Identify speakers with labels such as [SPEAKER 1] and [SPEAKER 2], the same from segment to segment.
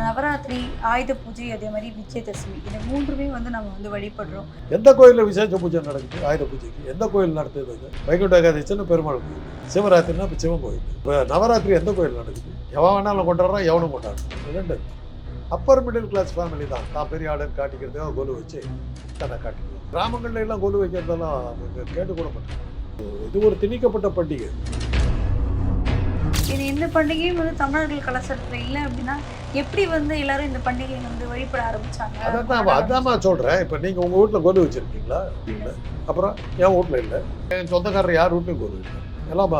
[SPEAKER 1] நவராத்திரி ஆயுத பூஜை அதே மாதிரி விஜயதசமி இந்த மூன்றுமே வந்து நம்ம வந்து வழிபடுறோம்.
[SPEAKER 2] எந்த கோயிலில் விசேஷ பூஜை நடக்குது? ஆயுத பூஜைக்கு. எந்த கோயில் நடத்துது அது? வைகுண்ட ஏகாதசின்னு பெருமாள் கோயில். சிவராத்திரினா இப்போ சிவன் கோயில். இப்போ நவராத்திரி எந்த கோயில் நடக்குது? எவன் வேணாலும் கொண்டாடுறான் எவனும் கொண்டாடுறான். ரெண்டு. அப்பர் மிடில் கிளாஸ் ஃபேமிலி தான். தான் பெரிய ஆளுன்னு காட்டிக்கிறதுக்காக கொலு வச்சு தன்னை காட்டிக்கிறோம் கிராமங்கள்ல எல்லாம் கொலு வைக்கிறதெல்லாம் கேட்டு கூட மாட்டாங்க. இது ஒரு திணிக்கப்பட்ட பண்டிகை.
[SPEAKER 1] இது இந்த பண்டிகையும் வந்து தமிழர்கள் கலாச்சாரத்துல இல்லை அப்படின்னா எப்படி வந்து எல்லாரும் இந்த பண்டிகையை வந்து வழிபட ஆரம்பிச்சாங்க?
[SPEAKER 2] அதான் அதான் சொல்கிறேன் இப்போ நீங்கள் உங்கள் வீட்டில் கொலு வச்சுருக்கீங்களா? இல்லை. அப்புறம் என் வீட்டில் இல்லை. என் சொந்தக்காரர் யார் வீட்லையும் கொலு இல்லை எல்லாம்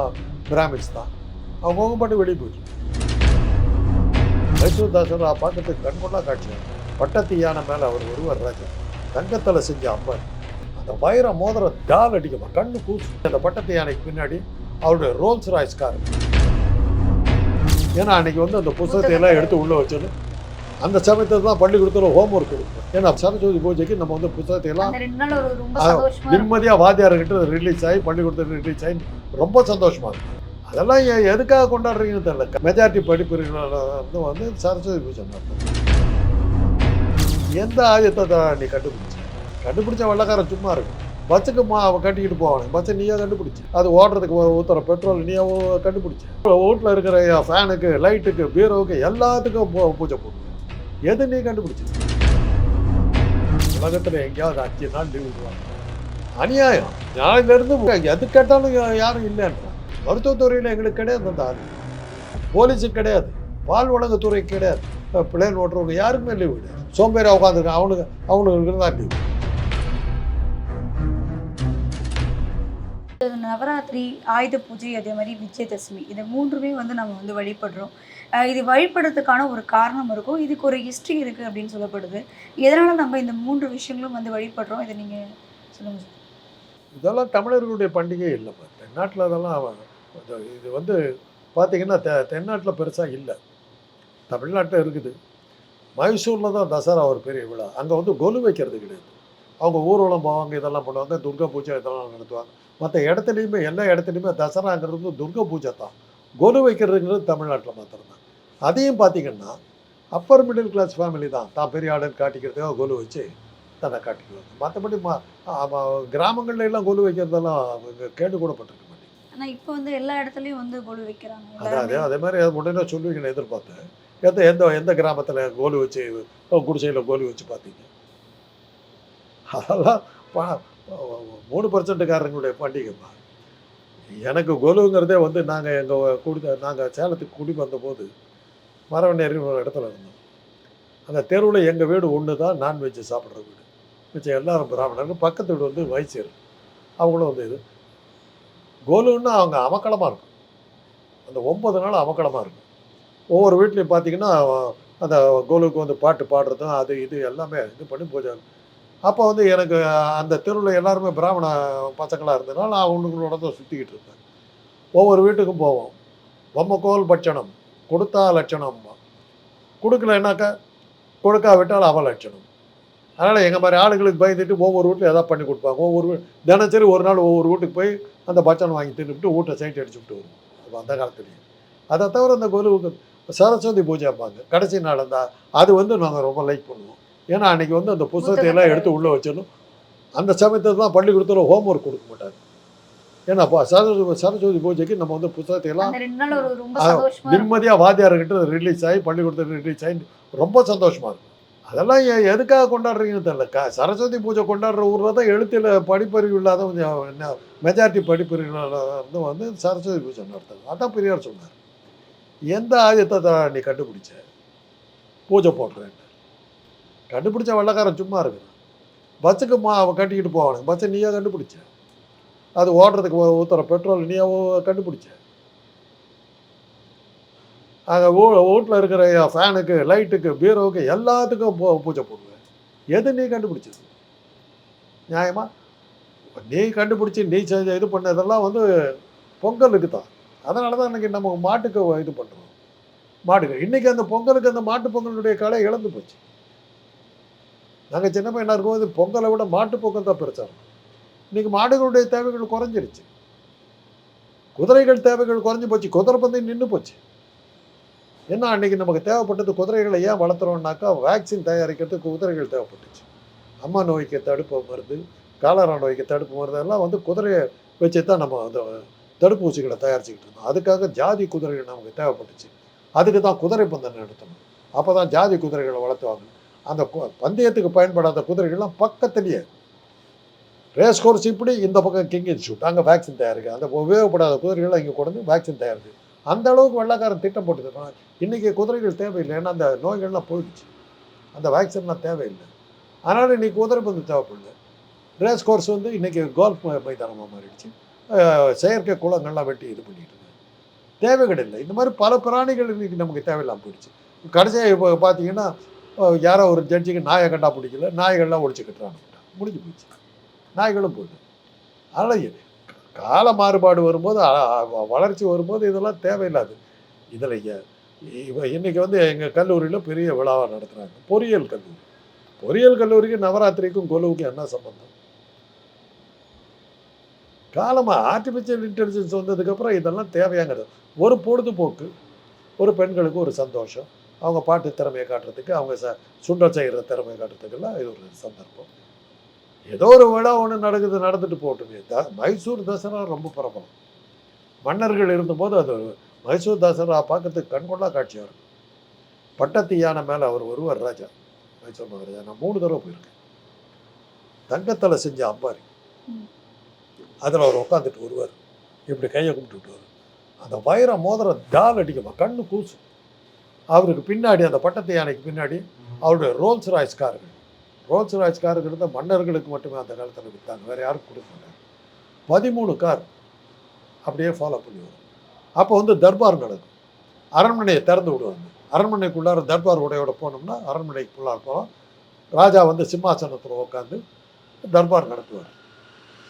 [SPEAKER 2] பிராமின்ஸ் தான். அவங்க பாட்டு வெளியே போயிட்டு மைசூர்தாசர் பார்க்கறதுக்கு கண்கொள்ளா காட்சி பட்டத்து யானை மேலே அவர் ஒருவர் ராஜா. தங்கத்தில் செஞ்ச அம்மன். அந்த வைர மோதிரம் டால் அடிக்குமா? கண்ணு கூசு அந்த பட்டத்து யானைக்கு பின்னாடி அவருடைய ரோல்ஸ் ராய்ஸ் கார் ஏன்னா அன்னைக்கு வந்து அந்த புத்தகத்தை எல்லாம் எடுத்து உள்ளே வச்சது அந்த சமயத்தில் தான் பள்ளிக்கூடத்தில் ஹோம்ஒர்க் கொடுப்போம் ஏன்னா சரஸ்வதி பூஜைக்கு நம்ம வந்து புத்தகத்தை எல்லாம். நிம்மதியாக வாத்தியார்கிட்ட ரிலீஸ் ஆகி பள்ளிக்கூடத்தில் ரிலீஸ் ஆகி ரொம்ப சந்தோஷமா இருக்கும் அதெல்லாம் எதுக்காக கொண்டாடுறீங்கன்னு தெரியல. மெஜாரிட்டி படிப்புகள் வந்து சரஸ்வதி பூஜை நடத்தும் எந்த ஆயுதத்தை தான் நீ கண்டுபிடிச்ச? கண்டுபிடிச்ச வெள்ளக்காரன் சும்மா இருக்கும் பஸ்ஸுக்கு மா அவன் கட்டிக்கிட்டு போவானு? பஸ்ஸை நீயே கண்டுபிடிச்சி. அது ஓடுறதுக்கு ஊற்றுற ஊத்துற பெட்ரோல் நீயா கண்டுபிடிச்சி. வீட்டில் இருக்கிற ஃபேனுக்கு லைட்டுக்கு பீரோவுக்கு எல்லாத்துக்கும் பூ- பூஜை போடுவேன். எது நீ கண்டுபிடிச்சி? உலகத்தில் எங்கேயாவது அஞ்சு நாள் லீவ் விடுவாங்க. அநியாயம். நாளிலிருந்து எது கேட்டாலும் யாரும் இல்லைன்றான் மருத்துவத்துறையில் எங்களுக்கு கிடையாது அந்த ஆள். போலீஸுக்கு கிடையாது. பால் வழங்குத்துறை கிடையாது. பிளேன் ஓட்டுறவங்க யாருக்குமே லீவு கிடையாது சோம்பேறி உட்காந்துருக்கான் அவனுக்கு அவனுக்கு தான் லீவு
[SPEAKER 1] நவராத்திரி ஆயுத பூஜை அதே மாதிரி விஜயதசமி இது மூன்றுமே வந்து நம்ம வந்து வழிபடுறோம். இது வழிபடுறதுக்கான ஒரு காரணம் இருக்கும். இதுக்கு ஒரு ஹிஸ்ட்ரி இருக்குது அப்படின்னு சொல்லப்படுது. எதனால் நம்ம இந்த மூன்று விஷயங்களும் வந்து வழிபடுறோம்? இதை நீங்கள் சொல்லுங்க சார்.
[SPEAKER 2] இதெல்லாம் தமிழர்களுடைய பண்டிகை இல்லைப்பா தென்னாட்டில் அதெல்லாம் இது- வந்து பார்த்தீங்கன்னா தெ தென்னாட்டில் பெருசாக இல்லை. தமிழ்நாட்டில் இருக்குது. மைசூரில் தான் தசரா ஒரு பெரிய விழா. அங்கே வந்து கொலு வைக்கிறது கிடையாது. அவங்க ஊர்வலம் போவாங்க இதெல்லாம் பண்ணுவாங்க. துர்கா பூஜை இதெல்லாம் நடத்துவாங்க. மற்ற இடத்துலையுமே எல்லா இடத்துலையுமே தசராங்கிறது வந்து துர்கா பூஜை தான். கொலு வைக்கிறதுங்கிறது தமிழ்நாட்டில் மாத்திரம்தான். அதையும் பார்த்தீங்கன்னா அப்பர் மிடில் கிளாஸ் ஃபேமிலி தான். தான் பெரிய ஆளுன்னு காட்டிக்கிறதுக்காக கொலு வச்சு தன்னை காட்டிக்குவாங்க மற்றபடி மா கிராமங்கள்ல எல்லாம் கொலு வைக்கிறதெல்லாம் கேட்டு கூட பட்டிருக்க மாட்டேங்க
[SPEAKER 1] ஆனால் இப்போ வந்து எல்லா இடத்துலையும் வந்து கொலு வைக்கிறாங்க.
[SPEAKER 2] அதான் அதே மாதிரி உடனே சொல்லுவீங்கன்னு எதிர்பார்த்தேன். எந்த எந்த எந்த கிராமத்தில் கோலு வச்சு குடிசையில் கோலி வச்சு பார்த்தீங்க அதெல்லாம் மூணு பர்சன்ட்டுக்காரங்களுடைய பண்டிகைப்பா. எனக்கு கொலுங்கிறதே வந்து நாங்கள் எங்கள் குடி நாங்கள் சேலத்துக்கு குடி வந்தபோது மரவநேரி ஒரு இடத்துல இருந்தோம். அந்த தெருவில் எங்கள் வீடு ஒன்று தான் நான்வெஜ் சாப்பிட்ற வீடு. மிச்சம் எல்லாரும் பிராமணர்கள் பக்கத்து வீடு வந்து வைசியர். அவங்களும் வந்து இது. கோலுன்னா அவங்க அமக்களமாக இருக்கும். அந்த ஒம்பது நாள் அமக்களமாக இருக்கும். ஒவ்வொரு வீட்லேயும் பார்த்தீங்கன்னா அந்த கோலுக்கு வந்து பாட்டு பாடுறதும் அது இது எல்லாமே இது பண்ணி பூஜை அப்போ வந்து எனக்கு அந்த தெருவில் எல்லாருமே பிராமண பசங்களாக இருந்ததுனால நான் அவனுங்களோட தான் சுற்றிக்கிட்டு இருப்பேன் ஒவ்வொரு வீட்டுக்கும் போவோம். பொம்மகோல் பட்சணம் கொடுத்தா லட்சணம். கொடுக்கலன்னாக்கா கொடுக்கா விட்டால் அவலட்சணம். அதனால் எங்கள் மாதிரி ஆளுங்களுக்கு பயந்துட்டு ஒவ்வொரு வீட்டில் எதாவது பண்ணி கொடுப்பாங்க. ஒவ்வொரு வீ தினசரி ஒரு நாள் ஒவ்வொரு வீட்டுக்கு போய் அந்த பட்சணம் வாங்கி தின்னுட்டு வீட்டை சைட் அடிச்சு விட்டு வருவோம் அந்த காலத்துலேயே. அதை தவிர அந்த கோலுவுக்கு சரஸ்வதி பூஜை வைப்பாங்க. கடைசி நாள் அந்த அது வந்து நாங்கள் ரொம்ப லைக் பண்ணுவோம். ஏன்னா அன்னைக்கு வந்து அந்த புத்தகத்தை எல்லாம் எடுத்து உள்ளே வச்சிடணும். அந்த சமயத்தில் தான் பள்ளிக்கூடத்தில் ஹோம்ஒர்க் கொடுக்க மாட்டாங்க. ஏன்னா சரஸ்வதி சரஸ்வதி பூஜைக்கு நம்ம வந்து புத்தகத்தை எல்லாம். நிம்மதியாக வாத்தியார்கிட்ட ரிலீஸ் ஆகி பள்ளிக்கூடத்தில் ரிலீஸ் ஆகி ரொம்ப சந்தோஷமா இருக்கும். அதெல்லாம் எதுக்காக கொண்டாடுறீங்கன்னு தெரியல. க சரஸ்வதி பூஜை கொண்டாடுற ஊரில் தான் எழுத்தில் படிப்பறிவு இல்லாத கொஞ்சம் மெஜாரிட்டி படிப்பறிவு இருந்து வந்து சரஸ்வதி பூஜை நடத்துது அதான் பெரியார் சொன்னார். எந்த ஆயுதத்தை தான் நீ கண்டுபிடிச்ச? பூஜை போடுறேன்னு. கண்டுபிடிச்ச வெள்ளக்காரன் சும்மா இருக்கிறான் பஸ்ஸுக்கு மா அவன் கட்டிக்கிட்டு போவானுங்க பஸ்ஸை நீயா கண்டுபிடிச்ச? அது ஓடுறதுக்கு ஊ- ஊத்துற பெட்ரோல் நீயா கண்டுபிடிச்ச? அங்கே ஊ வீட்டில் இருக்கிற ஃபேனுக்கு லைட்டுக்கு பீரோவுக்கு எல்லாத்துக்கும் பூ பூஜை போடுவேன். எது நீ கண்டுபிடிச்சது? நியாயமா? நீ கண்டுபிடிச்சி நீ செஞ்ச இது பண்ணதெல்லாம் வந்து பொங்கலுக்கு தான். அதனால தான் இன்னைக்கு நம்ம மாட்டுக்கு இது பண்ணுறோம் மாட்டுக்கு இன்றைக்கி அந்த பொங்கலுக்கு அந்த மாட்டு பொங்கலுடைய கலை இழந்து போச்சு. நாங்கள் சின்ன பையனாக இருக்கும்போது பொங்கலை விட மாட்டு பொங்கல் தான் பிரச்சாரம் இன்றைக்கி மாடுகளுடைய தேவைகள் குறைஞ்சிருச்சு. குதிரைகள் தேவைகள் குறைஞ்சி போச்சு. குதிரை பந்தயம் நின்று போச்சு. ஏன்னா அன்றைக்கி நமக்கு தேவைப்பட்டது குதிரைகளை ஏன் வளர்த்துறோம்னாக்கா வேக்சின் தயாரிக்கிறதுக்கு குதிரைகள் தேவைப்பட்டுச்சு. அம்மா நோய்க்கு தடுப்பு மருந்து காலரா நோய்க்கு தடுப்பு மருந்து எல்லாம் வந்து குதிரையை வச்சு தான் நம்ம அந்த தடுப்பூசிகளை தயாரிச்சுக்கிட்டு இருந்தோம். அதுக்காக ஜாதி குதிரைகள் நமக்கு தேவைப்பட்டுச்சு. அதுக்கு தான் குதிரை பந்தம் நடத்தணும். அப்போ தான் ஜாதி குதிரைகளை வளர்த்துவாங்க அந்த பந்தயத்துக்கு பயன்படாத குதிரைகள்லாம் பக்கத்துலேயே. ரேஸ் கோர்ஸ் இப்படி இந்த பக்கம் கிங் இன்ஸ்டியூட் அங்கே வேக்சின் தயாரிக்கு அந்த உபயோகப்படாத குதிரைகள்லாம் இங்கே கொண்டு வந்து வேக்சின் தயாரிக்கு அந்த அளவுக்கு வெள்ளக்காரன் திட்டம் போட்டுருக்கான் இன்றைக்கி குதிரைகள் தேவையில்லை ஏன்னா அந்த நோய்கள்லாம் போயிடுச்சு. அந்த வேக்சின்லாம் தேவையில்லை. அதனால் இன்னைக்கு குதிரை பந்து தேவைப்படலை. ரேஸ் கோர்ஸ் வந்து இன்றைக்கி கோல்ஃப் மைதானமாக மாறிடுச்சு. செயற்கை குளங்கள்லாம் வெட்டி இது பண்ணிட்டு இருக்காங்க தேவைகள் இல்லை. இந்த மாதிரி பல பிராணிகள் இன்றைக்கி நமக்கு தேவையில்லாமல் போயிடுச்சு. கடைசியாக இப்போ பார்த்தீங்கன்னா யாரோ ஒரு ஜட்ஜிக்கு நாயை கண்டா பிடிக்கல நாய்கள்லாம் ஒழிச்சு கட்டுறாங்க முடிஞ்சு போச்சு. நாய்களும் போயிட்டு. அதனால் கால மாறுபாடு வரும்போது வளர்ச்சி வரும்போது இதெல்லாம் தேவையில்லாது. இதில் இன்றைக்கி வந்து எங்கள் கல்லூரியில் பெரிய விழாவாக நடத்துகிறாங்க பொறியியல் கல்லூரி. பொறியியல் கல்லூரிக்கு நவராத்திரிக்கும் கொலுவுக்கும் என்ன சம்பந்தம்? காலமாக ஆர்டிஃபிஷியல் இன்டெலிஜென்ஸ் வந்ததுக்கப்புறம் இதெல்லாம் தேவையாங்கிறது. ஒரு பொழுதுபோக்கு ஒரு பெண்களுக்கு ஒரு சந்தோஷம். அவங்க பாட்டு திறமையை காட்டுறதுக்கு அவங்க ச சுண்டல் செய்கிற திறமையை காட்டுறதுக்கெல்லாம் இது ஒரு சந்தர்ப்பம். ஏதோ ஒரு விழா ஒன்று நடக்குது நடந்துட்டு போட்டுமே த மைசூர் தசரா ரொம்ப பிரபலம். மன்னர்கள் இருந்தபோது அது மைசூர் தசரா பார்க்கறதுக்கு கண்கொள்ளா காட்சியாக இருக்கும். பட்டத்து யானை மேலே அவர் ஒருவர் ராஜா மைசூர் மகாராஜா நான் மூணு தடவை போயிருக்கேன். தங்கத்தில் செஞ்ச அம்பாரி. அதில் அவர் உட்காந்துட்டு வருவார் இப்படி கையை கும்பிட்டுட்டு வருவார். அந்த வைர மோதிரம் டால் அடிக்குமா கண்ணு கூசும். அவருக்கு பின்னாடி அந்த பட்டத்து யானைக்கு பின்னாடி அவருடைய ரோல்ஸ் ராய்ஸ் கார்கள். ரோல்ஸ் ராய்ஸ் காருங்கிறத மன்னர்களுக்கு மட்டுமே அந்த காலத்தில் விற்றாங்க வேறு யாருக்கும் கொடுக்கல பதிமூணு கார் அப்படியே ஃபாலோ பண்ணி வரும். அப்போ வந்து தர்பார் நடக்கும். அரண்மனையை திறந்து விடுவாங்க. அரண்மனைக்குள்ளார தர்பார் உடையோட போனோம்னா அரண்மனைக்குள்ளார போகிறோம் ராஜா வந்து சிம்மாசனத்தில் உட்காந்து தர்பார் நடத்துவார்.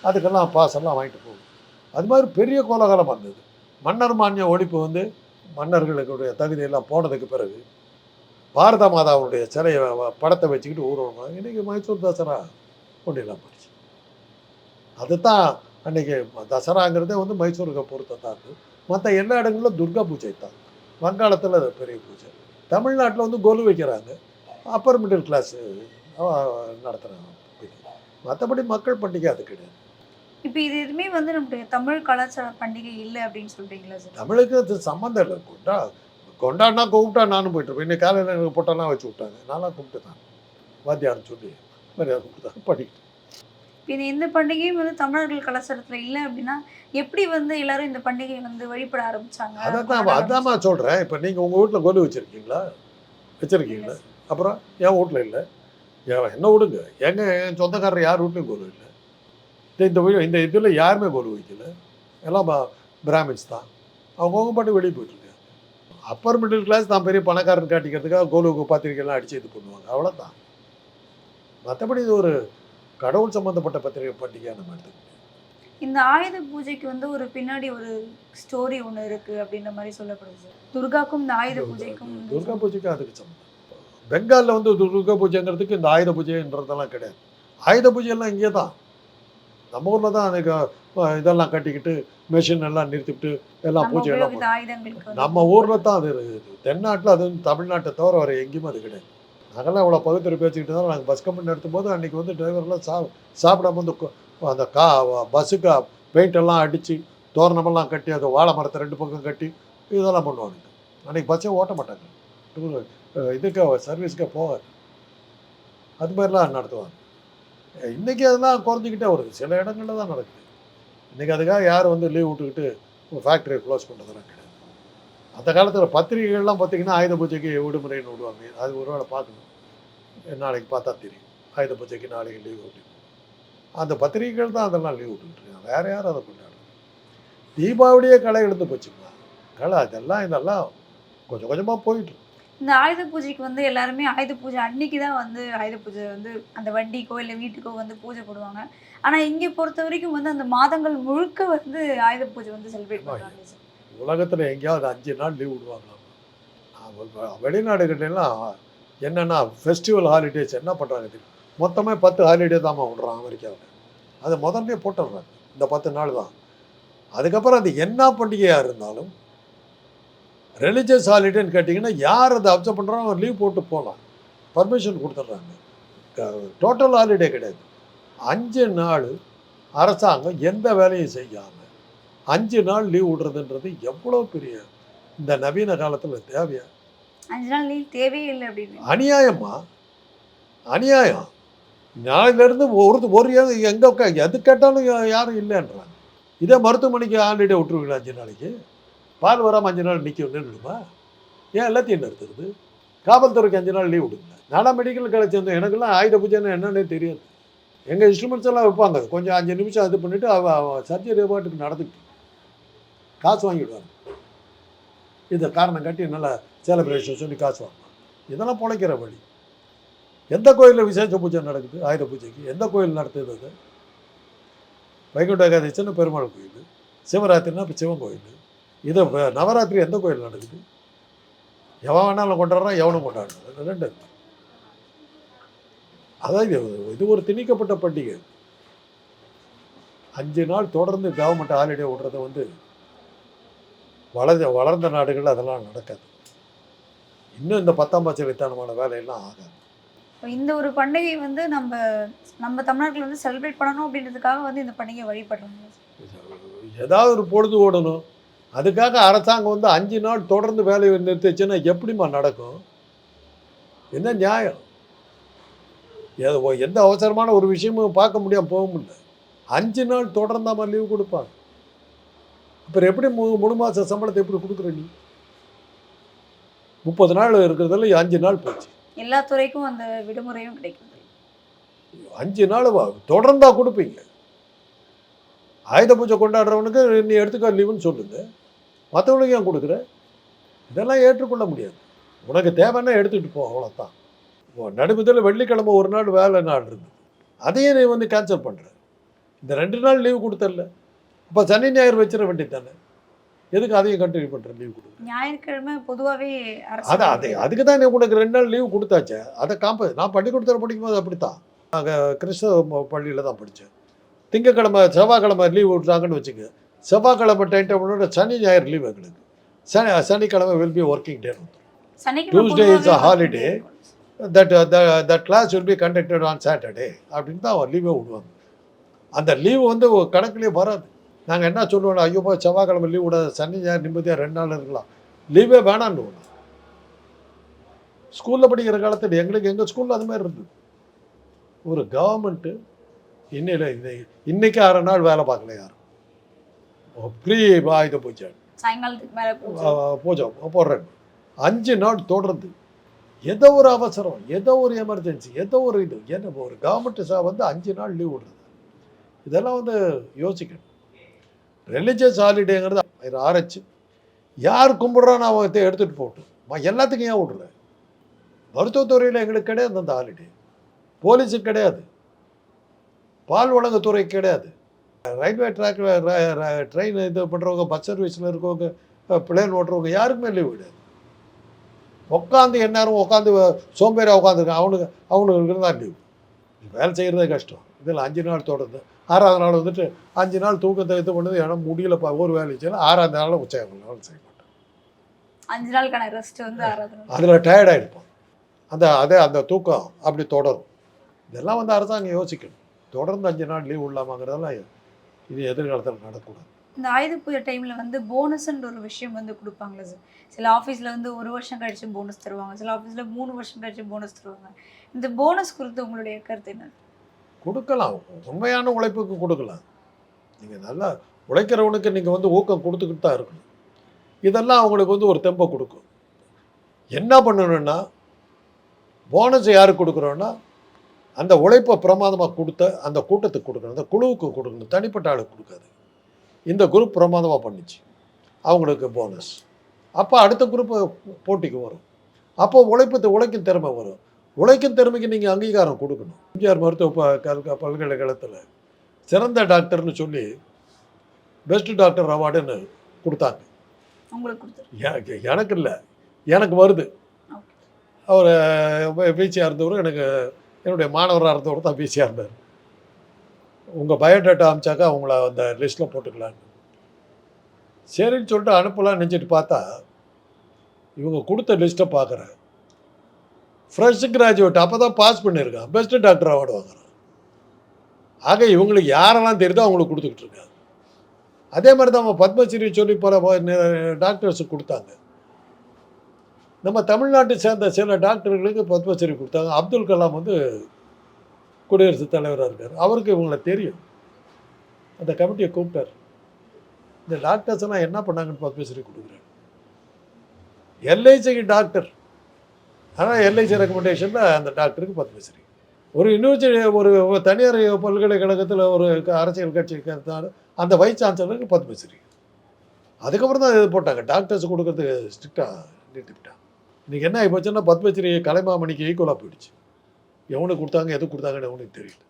[SPEAKER 2] அதுக்கெல்லாம் பாசெல்லாம் வாங்கிட்டு போகும். அது மாதிரி பெரிய கோலாகலம் வந்தது. மன்னர் மானிய ஒழிப்பு வந்து மன்னர்களுடைய தகுதியெல்லாம் போனதுக்கு பிறகு பாரத மாதாவுடைய சிலையை படத்தை வச்சுக்கிட்டு ஊர்வலம் இன்னைக்கு மைசூர் தசரா கொண்டிலாம் போயிடுச்சு அதுதான் அன்னைக்கு தசராங்கிறதே வந்து மைசூருக்கு பொறுத்த தான் மற்ற எல்லா இடங்களிலும் துர்கா பூஜை தான். வங்காளத்தில் அது பெரிய பூஜை. தமிழ்நாட்டில் வந்து கொலு வைக்கிறாங்க. அப்பர் மிடில் கிளாஸ் நடத்துகிறாங்க மற்றபடி மக்கள் பண்டிகை அது கிடையாது.
[SPEAKER 1] இப்போ இது எதுவுமே வந்து நம்முடைய தமிழ் கலாச்சார பண்டிகை இல்லை அப்படின்னு சொல்றீங்களா சார்?
[SPEAKER 2] தமிழுக்கு அது சம்மந்தம் இல்லை. கொண்டா கொண்டாடினா கூப்பிட்டா நானும் போயிட்டு இருப்பேன். இன்னைக்கு காலையில் எனக்கு பொட்டெல்லாம் வச்சு விட்டாங்க. நான்லாம் கூப்பிட்டு தான் வாத்தியார்னு சொல்லி. மரியாதை கொடுத்தாங்க படிக்கிட்டு
[SPEAKER 1] இது இந்த பண்டிகையும் வந்து தமிழர்கள் கலாச்சாரத்துல இல்லை அப்படின்னா எப்படி வந்து எல்லாரும் இந்த பண்டிகையை வந்து வழிபட ஆரம்பிச்சாங்க?
[SPEAKER 2] அதான் அதாம்மா சொல்கிறேன் இப்போ நீங்கள் உங்கள் வீட்டில் கொலு வச்சுருக்கீங்களா? வச்சுருக்கீங்களா? அப்புறம் என் வீட்டில் இல்லை. என்ன விடுங்க? எங்க என் சொந்தக்காரர் யார் வீட்லையும் கொலு இல்லை இந்த- இந்த இதில் யாருமே கொலு வைக்கல. எல்லாம் பிராமின்ஸ் தான். அவங்கவுங்க பாட்டு வெளியே போயிட்டுருக்காங்க அப்பர் மிடில் கிளாஸ் தான் பெரிய பணக்காரன் காட்டிக்கிறதுக்காக கோலுக்கு பத்திரிக்கைலாம் அடித்து இது பண்ணுவாங்க. அவ்வளோதான் மற்றபடி இது ஒரு கடவுள் சம்மந்தப்பட்ட பத்திரிகை பண்டிகையாக நம்ம எடுத்துக்கணும்
[SPEAKER 1] இந்த ஆயுத பூஜைக்கு வந்து ஒரு பின்னாடி ஒரு ஸ்டோரி ஒண்ணு இருக்கு அப்படின்ற மாதிரி சொல்லப்படுது துர்காக்கும் இந்த ஆயுத பூஜைக்கும்
[SPEAKER 2] துர்கா பூஜைக்கு அதுக்கு சம்மந்தம் பெங்காலில் வந்து துர்கா பூஜைங்கிறதுக்கு இந்த ஆயுத பூஜைன்றதெல்லாம் கிடையாது. ஆயுத பூஜையெல்லாம் இங்கே தான் நம்ம ஊரில் தான் அஹ், இதெல்லாம் கட்டிக்கிட்டு மெஷின் எல்லாம் நிறுத்திவிட்டு எல்லாம் பூஜை எல்லாம் நம்ம ஊரில் தான் அது தென்னாட்டில் அது தமிழ்நாட்டை தவிர வேறு எங்கேயுமே அது கிடையாது. நாங்கள்லாம் இவ்வளோ பகுத்தறி பேசிக்கிட்டு தான் நாங்கள் பஸ் கம்பெனி நடத்தும்போது அன்றைக்கி வந்து டிரைவர்லாம் சா சாப்பிடாம வந்து அந்த கா பஸ்ஸுக்கு பெயிண்ட் எல்லாம் அடித்து தோரணமெல்லாம் கட்டி அது வாழை மரத்தை ரெண்டு பக்கம் கட்டி இதெல்லாம் பண்ணுவாங்க அன்றைக்கி பஸ்ஸே ஓட்ட மாட்டாங்க. டூர் இதுக்கு சர்வீஸ்க்கே போகாது. அது மாதிரிலாம் நடத்துவாங்க. இன்றைக்கி அதெல்லாம் குறைஞ்சிக்கிட்டே வருது. சில இடங்களில் தான் நடக்குது. இன்றைக்கி அதுக்காக யாரும் வந்து லீவ் விட்டுக்கிட்டு ஃபேக்ட்ரியை க்ளோஸ் பண்ணுறதுலாம் கிடையாது. அந்த காலத்தில் பத்திரிகைகள்லாம் பார்த்திங்கன்னா ஆயுத பூஜைக்கு விடுமுறைன்னு விடுவாங்க. அது ஒரு வேளை பார்க்கணும். நாளைக்கு பார்த்தா தெரியும். ஆயுத பூஜைக்கு நாளைக்கு லீவ் விட்டு அந்த பத்திரிகைகள் தான் அதெல்லாம் லீவ் விட்டுருக்காங்க வேறு யாரும் அதை கொண்டாடுறது தீபாவளியே களை எழுந்து போச்சுங்களா? களை அதெல்லாம் இதெல்லாம் கொஞ்சம் கொஞ்சமாக போயிட்டுருக்கு
[SPEAKER 1] இந்த ஆயுத பூஜைக்கு வந்து எல்லாருமே ஆயுத பூஜை அன்னைக்கு தான் வந்து ஆயுத பூஜை வந்து அந்த வண்டிக்கோ இல்லை வீட்டுக்கோ வந்து பூஜை போடுவாங்க. ஆனா இங்க பொறுத்த வரைக்கும் வந்து அந்த மாதங்கள் முழுக்க வந்து ஆயுத பூஜை வந்து செலிப்ரேட் சார்
[SPEAKER 2] உலகத்தில் எங்கேயாவது அஞ்சு நாள் லீவ் விடுவாங்களாம். வெளிநாடுகள்லாம் என்னென்னா ஃபெஸ்டிவல் ஹாலிடேஸ் என்ன பண்ணுறாங்க மொத்தமே பத்து ஹாலிடே தாம்மா விடுறான் அமெரிக்காவில். அதை முதல்ல போட்டுடுறாங்க இந்த பத்து நாள் தான். அதுக்கப்புறம் அது என்ன பண்டிகையாக இருந்தாலும் ரிலிஜியஸ் ஹாலிடேன்னு கேட்டிங்கன்னா யார் அதை அப்சர்வ் பண்ணுறாங்க லீவ் போட்டு போகலாம். பர்மிஷன் கொடுத்துட்றாங்க. டோட்டல் ஹாலிடே கிடையாது. அஞ்சு நாள் அரசாங்கம் எந்த வேலையும் செய்யாமல் அஞ்சு நாள் லீவ் விடுறதுன்றது எவ்வளோ பெரிய இந்த நவீன காலத்தில் தேவையா?
[SPEAKER 1] அஞ்சு நாள் லீவ் தேவையே இல்லை அப்படின்னு.
[SPEAKER 2] அநியாயமா? அநியாயம். நாளையிலேருந்து ஒரு ஒரு எங்கே எது கேட்டாலும் யாரும் இல்லைன்றாங்க. இதே மருத்துவமனைக்கு ஹாலிடே விட்டுருவீங்களா அஞ்சு நாளைக்கு? பால் வராமல் அஞ்சு நாள் நிற்க நின்றுடுமா ஏன் எல்லாத்தையும் நிறுத்துறது காவல்துறைக்கு அஞ்சு நாள் லீவ் விடுங்க. நானாக மெடிக்கல் காலேஜ் வந்து எனக்கெல்லாம் ஆயுத பூஜைன்னு என்னன்னே தெரியாது. எங்கள் இன்ஸ்ட்ருமெண்ட்ஸ் எல்லாம் வைப்பாங்க. கொஞ்சம் அஞ்சு நிமிஷம் இது பண்ணிவிட்டு அவ சர்ஜரி பாட்டுக்கு நடந்துக்கிட்டு காசு வாங்கிவிடுவாங்க இதை காரணம் காட்டி நல்லா செலிப்ரேஷன் சொல்லி காசு வாங்குவாங்க. இதெல்லாம் பிழைக்கிற வழி. எந்த கோயிலில் விசேஷ பூஜை நடக்குது? ஆயுத பூஜைக்கு. எந்த கோயில் நடத்துது அது? வைகுண்ட ஏகாதசின்னு பெருமாள் கோயில். சிவராத்திரினா இப்போ சிவன் கோயில். இது நவராத்திரி எந்த கோயில் நடக்குது? எவன் வேணாலும் கொண்டாடுறான் எவனும் கொண்டாடுறான். ரெண்டு. அதான் இது ஒரு திணிக்கப்பட்ட பண்டிகை. அஞ்சு நாள் தொடர்ந்து கவர்மெண்ட் ஹாலிடே விடுறத வந்து வளர்ந்த வளர்ந்த நாடுகள் அதெல்லாம் நடக்காது. இன்னும் இந்த பத்தாம் பட்ச வேலையெல்லாம் ஆகாது.
[SPEAKER 1] இந்த ஒரு பண்டிகை வந்து நம்ம நம்ம தமிழ்நாட்டில் வந்து செலிப்ரேட் பண்ணணும் அப்படின்றதுக்காக வந்து இந்த பண்டிகையை வழிபடுறாங்க.
[SPEAKER 2] ஏதாவது ஒரு பொழுது ஓடணும். அதுக்காக அரசாங்கம் வந்து அஞ்சு நாள் தொடர்ந்து வேலையை நிறுத்திச்சுன்னா எப்படிம்மா நடக்கும்? என்ன நியாயம்? எ- ஒ- எந்த அவசரமான ஒரு விஷயமும் பார்க்க முடியாமல் போக முடியல. அஞ்சு நாள் தொடர்ந்தாம லீவு கொடுப்பாங்க. அப்புறம் எப்படி மூ மூணு மாத சம்பளத்தை எப்படி கொடுக்குற நீ? முப்பது நாள் இருக்கிறதுல அஞ்சு நாள் போச்சு.
[SPEAKER 1] எல்லா துறைக்கும் அந்த விடுமுறையும் கிடைக்குது
[SPEAKER 2] அஞ்சு நாள் தொடர்ந்தா கொடுப்பீங்க. ஆயுத பூஜை கொண்டாடுறவனுக்கு நீ எடுத்துக்கோ லீவுன்னு சொல்லுங்க. மற்றவனுக்கு ஏன் கொடுக்குற? இதெல்லாம் ஏற்றுக்கொள்ள முடியாது. உனக்கு தேவைன்னா எடுத்துகிட்டு போ அவ்வளோதான் நடுமதில் வெள்ளிக்கிழமை ஒரு நாள் வேலை நாள் இருந்தது அதையும் நீ வந்து கேன்சல் பண்ணுற இந்த ரெண்டு நாள் லீவு கொடுத்தல அப்போ சனி ஞாயிறு வச்சிட வேண்டியது தானே எதுக்கு அதையும் கண்டினியூ பண்ணுற லீவு கொடு
[SPEAKER 1] ஞாயிற்றுக்கிழமை பொதுவாகவே
[SPEAKER 2] அதான் அது அதுக்கு தான் நீ உனக்கு ரெண்டு நாள் லீவு கொடுத்தாச்சே. அதை காம்ப நான் பள்ளிக்கூடத்தில் படிக்கும்போது அப்படித்தான். நாங்கள் கிறிஸ்தவ பள்ளியில் தான் படித்தேன் திங்கக்கிழமை செவ்வாய்க்கிழமை லீவ் விட்றாங்கன்னு வச்சுங்க செவ்வாய்க்கிழமை டைம் டேபிளோட சனி ஞாயிறு லீவ் எங்களுக்கு. சனி சனிக்கிழமை will be working day is a
[SPEAKER 1] பொதுவாவே
[SPEAKER 2] holiday. That that class will be conducted on Saturday அப்படின்னு தான் லீவே விடுவாங்க. அந்த லீவு வந்து கணக்குலேயே வராது. நாங்கள் என்ன சொல்லுவோம் ஐயோப்பா செவ்வாய்க்கிழமை லீவ் விடாது. சனி ஞாயிறு நிம்மதியாக ரெண்டு நாள் இருக்கலாம். லீவே வேணான்னு ஸ்கூலில் படிக்கிற காலத்தில் எங்களுக்கு எங்கள் ஸ்கூலில் அது மாதிரி இருந்தது. ஒரு கவர்மெண்ட்டு இன்னையில் இன்னைக்கு அரை நாள் வேலை பார்க்கல யாரும். ஃப்ரீ ஆயுத பூஜை
[SPEAKER 1] பூஜை.
[SPEAKER 2] போடுறேன் அஞ்சு நாள் தொடர்ந்து ஏதோ ஒரு அவசரம் ஏதோ ஒரு எமர்ஜென்சி ஏதோ ஒரு இது என்ன ஒரு கவர்மெண்ட் சா வந்து அஞ்சு நாள் லீவ் விடுறது இதெல்லாம் வந்து யோசிக்கணும் ரிலிஜியஸ் ஹாலிடேங்கிறது இது ஆராய்ச்சி யார் கும்பிட்றான்னு அவன் எடுத்து- எடுத்துகிட்டு போகட்டும் ம- எல்லாத்துக்கும் ஏன் விடுற மருத்துவத்துறையில் எங்களுக்கு கிடையாது அந்த ஹாலிடே போலீஸுக்கு கிடையாது பால் வழங்குத்துறைக்கு கிடையாது ரயில்வே ட்ராக் ட்ரெயின் இது பண்ணுறவங்க பஸ் சர்வீஸில் இருக்கவங்க பிளேன் ஓட்டுறவங்க யாருக்குமே லீவ் கிடையாது உட்காந்து எந்நேரம் உட்காந்து சோம்பேறியாக உட்காந்துருக்கான் அவனுக்கு அவனுக்கு தான் லீவ் வேலை செய்கிறதே கஷ்டம். இதில் அஞ்சு நாள் தொடர்ந்து. ஆறாவது நாள் வந்துட்டு அஞ்சு நாள் தூக்கத்தை இது பண்ணது ஏன்னா முடியலப்பா ஒரு வேலை செய்யலாம் ஆறாவது நாளில் உற்சாகம் வேலை செய்ய மாட்டேன்.
[SPEAKER 1] அஞ்சு நாளுக்கான ரெஸ்ட் வந்து
[SPEAKER 2] அதில் டயர்டாகிருப்போம் அந்த அதே அந்த தூக்கம் அப்படி தொடரும். இதெல்லாம் வந்து அரசாங்கம் யோசிக்கணும். தொடர்ந்து அஞ்சு நாள் லீவ் இல்லாமங்கிறதெல்லாம் இது எதிர்காலத்தில் நடக்கூடாது
[SPEAKER 1] இந்த ஆயுத பூஜை டைம்ல வந்து போனஸ்ன்ற ஒரு விஷயம் வந்து கொடுப்பாங்களே சார் சில ஆஃபீஸ்ல வந்து ஒரு வருஷம் கழிச்சு போனஸ் தருவாங்க. சில ஆஃபீஸ்ல மூணு வருஷம் கழிச்சு போனஸ் தருவாங்க. இந்த போனஸ் குறித்து உங்களுடைய கருத்து என்ன?
[SPEAKER 2] கொடுக்கலாம். உண்மையான உழைப்புக்கு கொடுக்கலாம். நீங்கள் நல்லா உழைக்கிறவனுக்கு நீங்கள் வந்து ஊக்கம் கொடுத்துக்கிட்டு தான் இருக்கணும். இதெல்லாம் அவங்களுக்கு வந்து ஒரு தெம்பை கொடுக்கும். என்ன பண்ணணும்னா போனஸ் யாருக்கு கொடுக்குறோன்னா அந்த உழைப்பை பிரமாதமாக கொடுத்த அந்த கூட்டத்துக்கு கொடுக்கணும் அந்த குழுவுக்கு கொடுக்கணும் தனிப்பட்ட ஆளுக்கு கொடுக்காது. இந்த குரூப் பிரமாதமாக பண்ணிச்சு. அவங்களுக்கு போனஸ் அப்போ அடுத்த குரூப் போட்டிக்கு வரும். அப்போ உழைப்பு உழைக்கும் திறமை வரும். உழைக்கும் திறமைக்கு நீங்கள் அங்கீகாரம் கொடுக்கணும். எம்ஜிஆர் மருத்துவ பல்கலைக்கழகத்தில் சிறந்த டாக்டர்னு சொல்லி பெஸ்ட் டாக்டர் அவார்டுன்னு கொடுத்தாங்க. எனக்கு எனக்கு இல்லை. எனக்கு வருது. அவர் பிசியாக இருந்தவர் எனக்கு என்னுடைய மாணவர் இருந்தவர் தான் பிஸியாக இருந்தார். உங்கள் பயோடேட்டா அமிச்சாக்கா அவங்கள அந்த லிஸ்ட்டில் போட்டுக்கலான்னு. சரின்னு சொல்லிட்டு அனுப்பலாம்னு நினச்சிட்டு பார்த்தா இவங்க கொடுத்த லிஸ்ட்டை பார்க்குறேன் ஃப்ரெஷ் கிராஜுவேட் அப்போ தான் பாஸ் பண்ணியிருக்கான். பெஸ்ட்டு டாக்டர் அவார்டு வாங்குறான். ஆக இவங்களுக்கு யாரெல்லாம் தெரியுதோ அவங்களுக்கு கொடுத்துக்கிட்டு இருக்காங்க. அதே மாதிரி தான் அவங்க பத்மஸ்ரீ சொல்லி போகிற டாக்டர்ஸுக்கு கொடுத்தாங்க. நம்ம தமிழ்நாட்டை சேர்ந்த சில டாக்டர்களுக்கு பத்மஸ்ரீ கொடுத்தாங்க. அப்துல் கலாம் வந்து குடியரசுத் தலைவராக இருக்கார். அவருக்கு இவங்களை தெரியும். அந்த கமிட்டியை கூப்பிட்டார். இந்த டாக்டர்ஸ் எல்லாம் என்ன பண்ணாங்கன்னு பத்மஸ்ரீ கொடுக்குறாரு. எல்ஐசிக்கு டாக்டர். ஆனால் எல்ஐசி ரெக்கமெண்டேஷனில் அந்த டாக்டருக்கு பத்மஸ்ரீ. ஒரு யூனிவர்சிட்டி ஒரு தனியார் பல்கலைக்கழகத்தில் ஒரு அரசியல் கட்சி அந்த வைஸ் சான்சலருக்கு பத்மஸ்ரீ. அதுக்கப்புறம் தான் இது போட்டாங்க. டாக்டர்ஸ் கொடுக்கறதுக்கு ஸ்ட்ரிக்டாக நிறுத்திவிட்டாங்க இன்றைக்கி என்ன ஆகி போச்சுன்னா பத்மஸ்ரீ கலைமாமணிக்கு ஈக்குவலாக போயிடுச்சு. எவனுக்கு கொடுத்தாங்க எது கொடுத்தாங்கன்னு எவனுக்கு தெரியல.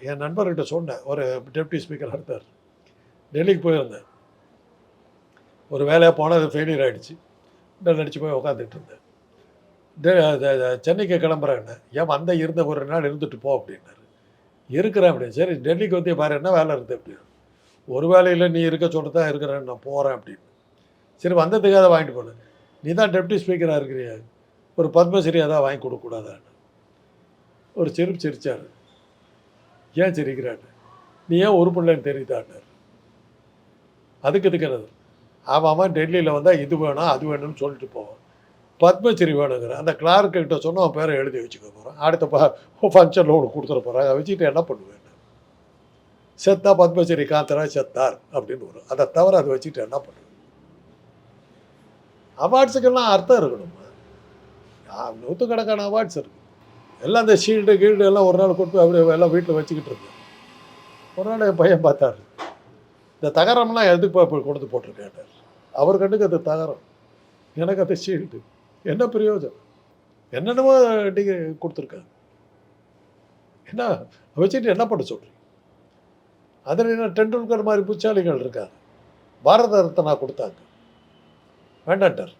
[SPEAKER 2] என் நண்பர்கிட்ட சொன்னேன் ஒரு டெப்டி ஸ்பீக்கர் இருந்தார். டெல்லிக்கு போயிருந்தேன். ஒரு வேலையாக போனால் அது ஃபெயிலியர் ஆகிடுச்சு டல் நடிச்சு போய் உட்காந்துட்டு இருந்தேன். டெ- சென்னைக்கு கிளம்புறேன்னு ஏன் வந்த இருந்த ஒரு நாள் இருந்துட்டு போ அப்படின்னாரு. இருக்கிறேன் அப்படின்னு சரி டெல்லிக்கு வந்து பாரு என்ன வேலை இருந்தது அப்படின்னு. ஒரு வேலையில் நீ இருக்க சொல்லிட்டு தான் இருக்கிறேன் நான் போகிறேன் அப்படின்னு. சரி வந்ததுக்காக வாங்கிட்டு போனேன். நீ தான் டெப்டி ஸ்பீக்கராக இருக்கிறியா. ஒரு பத்மஸ்ரீ அதான் வாங்கி கொடுக்கக்கூடாதான்னு. ஒரு சிரிப்பு சிரித்தார் ஏன் சிரிக்கிறான்னு? நீ ஏன் ஒரு பிள்ளைன்னு தெரியுதான்னார் அதுக்கு இருக்கிறது ஆமாம் டெல்லியில் வந்தால் இது வேணும் அது வேணும்னு சொல்லிட்டு போவான். பத்மஸ்ரீ வேணுங்கிற அந்த கிளார்க்கிட்ட கிட்ட அவன் பேரை எழுதி வச்சுக்க போகிறான் அடுத்த ப ஃபங்க்ஷனில் ஒன்று கொடுத்துட போகிறான் அதை வச்சுக்கிட்டு என்ன பண்ணுவேன் செத்தா பத்மஸ்ரீ காந்தரா செத்தார் அப்படின்னு வரும். அதை தவிர அதை வச்சுக்கிட்டு என்ன பண்ணுவேன்? அவார்ட்ஸுக்கெல்லாம் அர்த்தம் இருக்கணுமா. நூற்றுக்கணக்கான அவார்ட்ஸ் இருக்கு. எல்லாம் அந்த ஷீல்டு கீல்டு எல்லாம் ஒரு நாள் கொண்டு அப்படியே எல்லாம் வீட்டில் வச்சுக்கிட்டு இருந்தேன். ஒரு நாள் என் பையன் பார்த்தாரு. இந்த தகரம்லாம் எதுக்கு போய் கொடுத்து போட்டிருக்கேன் அவர் கண்ணுக்கு அது தகரம். எனக்கு அது ஷீல்டு. என்ன பிரயோஜனம்? என்னென்னமோ டிகிரி கொடுத்துருக்காங்க என்ன? வச்சுட்டு என்ன பண்ண சொல்கிறீங்க அதில் என்ன டெண்டுல்கர் மாதிரி புச்சாலிகள் இருக்காங்க. பாரத ரத்னா கொடுத்தாங்க. வேண்டான்ட்டார்.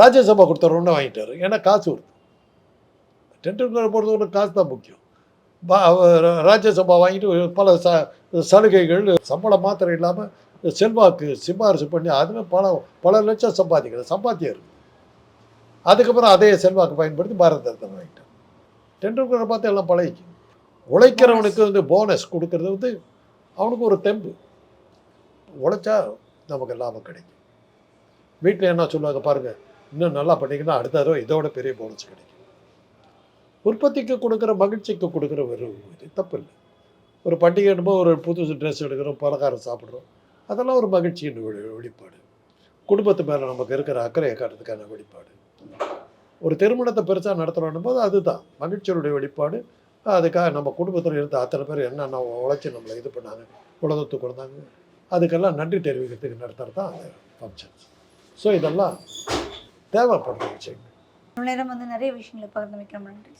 [SPEAKER 2] ராஜ்யசபா கொடுத்தவொடனே வாங்கிட்டார். ஏன்னா காசு வருது டெண்டுல்கர் ஒன்று காசு தான் முக்கியம். பா ராஜ்யசபா வாங்கிட்டு பல ச சலுகைகள் சம்பளம் மாத்திரம் இல்லாமல் செல்வாக்கு சிபாரிசு பண்ணி அதுவே பல பல லட்சம் சம்பாதிக்கிறது சம்பாத்தியம் இருக்குது அதுக்கப்புறம் அதே செல்வாக்கு பயன்படுத்தி பாரத ரத்னா வாங்கிட்டான் டெண்டுல்கரை பார்த்து எல்லாம் பழகிக்கும். உழைக்கிறவனுக்கு வந்து போனஸ் கொடுக்கறது வந்து அவனுக்கு ஒரு தெம்பு. உழைச்சா நமக்கு லாபம் கிடைக்கும். வீட்டில் என்ன சொல்லுவாங்க பாருங்கள் இன்னும் நல்லா பண்ணிங்கன்னா அடுத்த தடவை இதோட பெரிய போனஸ் கிடைக்கும். உற்பத்திக்கு கொடுக்குற மகிழ்ச்சிக்கு கொடுக்குற ஒரு இது தப்பு இல்லை ஒரு பண்டிகை ஒரு புது ட்ரெஸ் எடுக்கிறோம் பலகாரம் சாப்பிட்றோம். அதெல்லாம் ஒரு மகிழ்ச்சியின் வெளிப்பாடு. குடும்பத்து மேலே நமக்கு இருக்கிற அக்கறையை காட்டுறதுக்கான வெளிப்பாடு. ஒரு திருமணத்தை பெருசாக நடத்துகிறோன்னும் போது அதுதான். மகிழ்ச்சியுடைய வெளிப்பாடு. அதுக்காக நம்ம குடும்பத்தில் இருந்த அத்தனை பேர் என்னென்ன உழைச்சி நம்மளை இது பண்ணாங்க உலகத்துக்கு கொடுத்தாங்க. அதுக்கெல்லாம் நன்றி தெரிவிக்கிறதுக்கு நடத்துகிறது தான் அந்த ஃபங்க்ஷன்ஸ் ஸோ இதெல்லாம் தேவைப்படுற விஷயம்
[SPEAKER 1] நேரம் வந்து நிறைய விஷயங்களை பகிர்ந்து வைக்கிற நன்றி